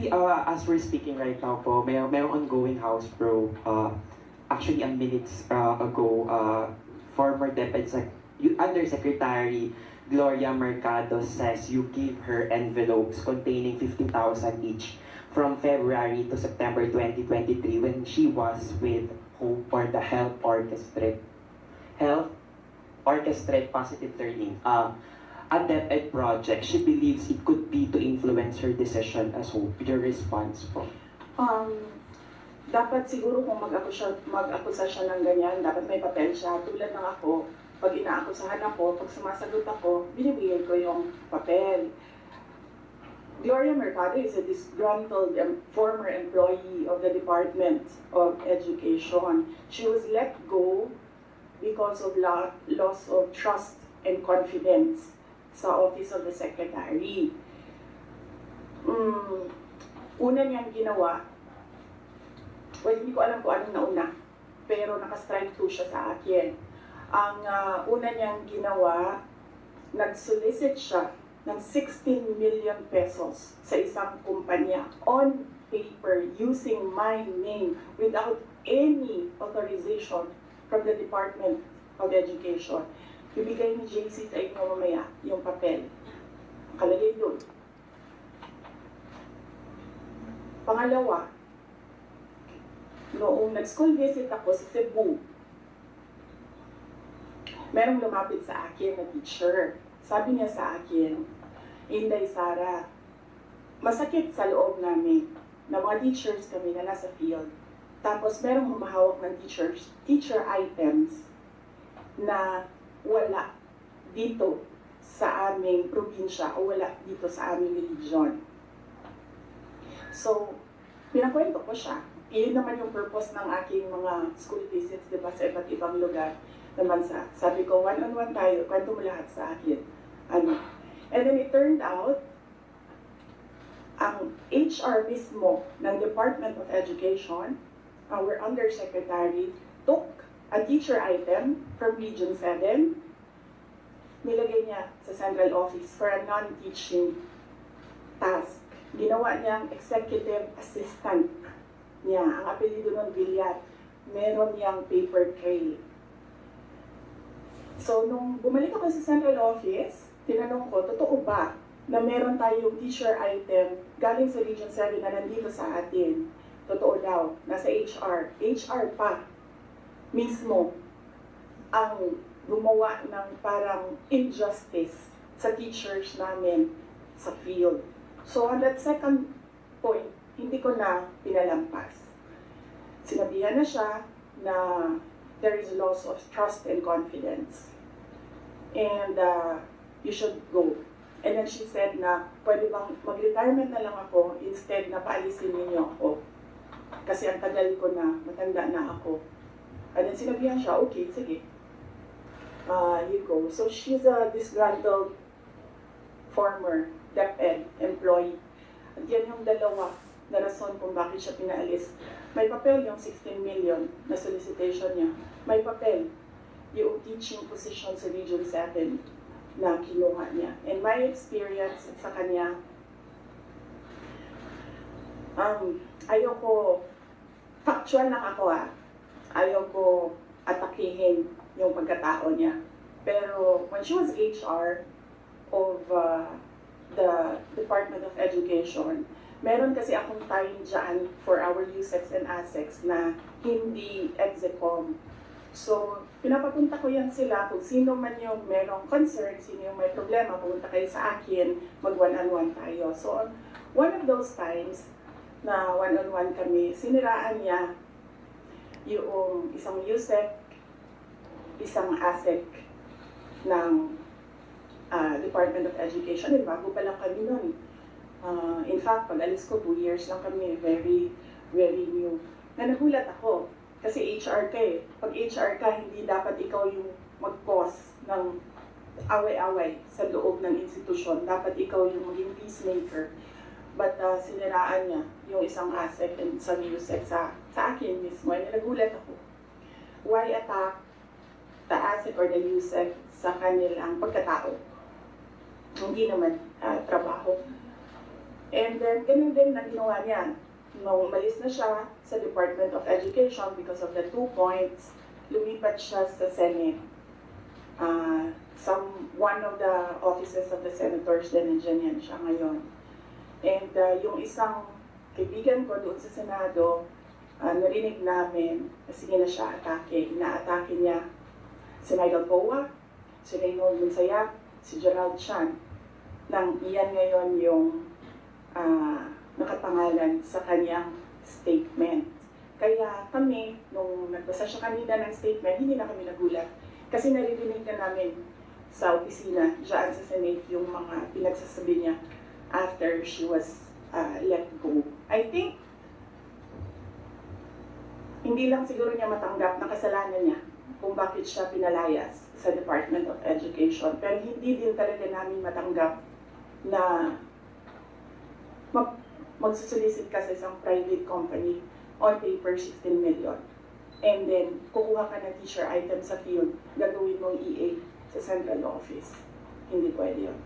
Actually, uh, as we're speaking right now po, may may ongoing House Pro. Uh, actually, ang minutes uh, ago, uh, former Deputy Sec- Undersecretary Gloria Mercado says you gave her envelopes containing 50,000 each from February to September 2023 when she was with Hope or the Health Orchestrate. Health Orchestrate Positive Learning. Uh, a DepEd project, she believes it could be to influence her decision as Hope. Your response po? Um, dapat siguro kung mag-akusa, mag-akusa siya ng ganyan, dapat may papel siya. Tulad ng ako, pag inaakusahan ako, pag sumasagot ako, binibigay ko yung papel. Gloria Mercado is a disgruntled former employee of the Department of Education. She was let go because of la- loss of trust and confidence sa Office of the Secretary. Mm, una niyang ginawa, well, hindi ko alam kung anong nauna, pero naka-strike to siya sa akin. Ang ah, una niyang ginawa, nag-solicit siya ng 16 million pesos sa isang kumpanya on paper using my name without any authorization from the Department of Education. Bibigay ni JC sa inyo mamaya yung papel. Kalagay doon. Pangalawa, noong nag-school visit ako sa Cebu, merong lumapit sa akin na teacher. Sabi niya sa akin, Inday Sara, masakit sa loob namin na mga teachers kami na nasa field. Tapos merong humahawak ng teachers, teacher items na wala dito sa aming probinsya o wala dito sa aming region. So, pinakwento ko siya. Iyon naman yung purpose ng aking mga school visits, di ba, sa iba't ibang lugar ng bansa. Sabi ko, one-on-one tayo, kwento mo lahat sa akin. Ano? And then it turned out, ang HR mismo ng Department of Education, our undersecretary, took a teacher item from Region 7, nilagay niya sa central office for a non-teaching task. Ginawa niyang executive assistant niya. Ang apelido ng Villar, meron niyang paper trail. So, nung bumalik ako sa central office, tinanong ko, totoo ba na meron tayong teacher item galing sa Region 7 na nandito sa atin? Totoo daw, nasa HR. HR pa mismo ang gumawa ng parang injustice sa teachers namin sa field. So on that second point, hindi ko na pinalampas. Sinabihan na siya na there is loss of trust and confidence. And uh, you should go. And then she said na pwede bang mag-retirement na lang ako instead na paalisin ninyo ako. Kasi ang tagal ko na, matanda na ako. And then sinabihan siya, okay, sige. Uh, you go. So she's a disgruntled former DepEd employee. At yan yung dalawa na rason kung bakit siya pinaalis. May papel yung 16 million na solicitation niya. May papel yung teaching position sa Region 7 na kinuha niya. And my experience sa kanya, um, ayoko, factual lang ako ah, ayoko atakihin yung pagkatao niya. Pero when she was HR of uh, the Department of Education, meron kasi akong time dyan for our USEX and ASEX na hindi execom. So, pinapapunta ko yan sila kung sino man yung merong concern, sino yung may problema, pumunta kayo sa akin, mag one-on-one tayo. So, on one of those times na one-on-one kami, siniraan niya yung isang USEC, isang ASEC ng ah, Department of Education. Eh, bago pa lang kami nun. Ah, in fact, pag alis ko, two years lang kami, very, very new. Na nagulat ako, kasi HR ka eh. Pag HR ka, hindi dapat ikaw yung mag-cause ng away-away sa loob ng institusyon. Dapat ikaw yung maging peacemaker. But uh, siniraan niya yung isang ASEC and isang USEC sa, sa akin mismo. And nagulat ako. Why attack the ASEC or the USEC sa kanilang pagkatao? Hindi naman ah, trabaho. And then, ganun din na ginawa niya. Nung umalis na siya sa Department of Education because of the two points, lumipat siya sa Senate. Ah, some, one of the offices of the senators din nandiyan yan siya ngayon. Ah, yung isang kaibigan ko doon sa Senado, ah, narinig namin na sige na siya atake. Inaatake niya si Michael Poa, si Raymond Munsayap, si Gerald Chan, nang iyan ngayon yung ah, nakapangalan sa kanyang statement. Kaya kami, nung nagbasa siya kanina ng statement, hindi na kami nagulat. Kasi naririnig na namin sa opisina, dyan sa Senate, yung mga pinagsasabi niya after she was ah, let go. I think, hindi lang siguro niya matanggap na kasalanan niya kung bakit siya pinalayas sa Department of Education. Pero hindi din talaga namin matanggap na mag magsusolicit ka sa isang private company on paper 16 million. And then, kukuha ka ng teacher item sa field, gagawin mong EA sa central office. Hindi pwede yun.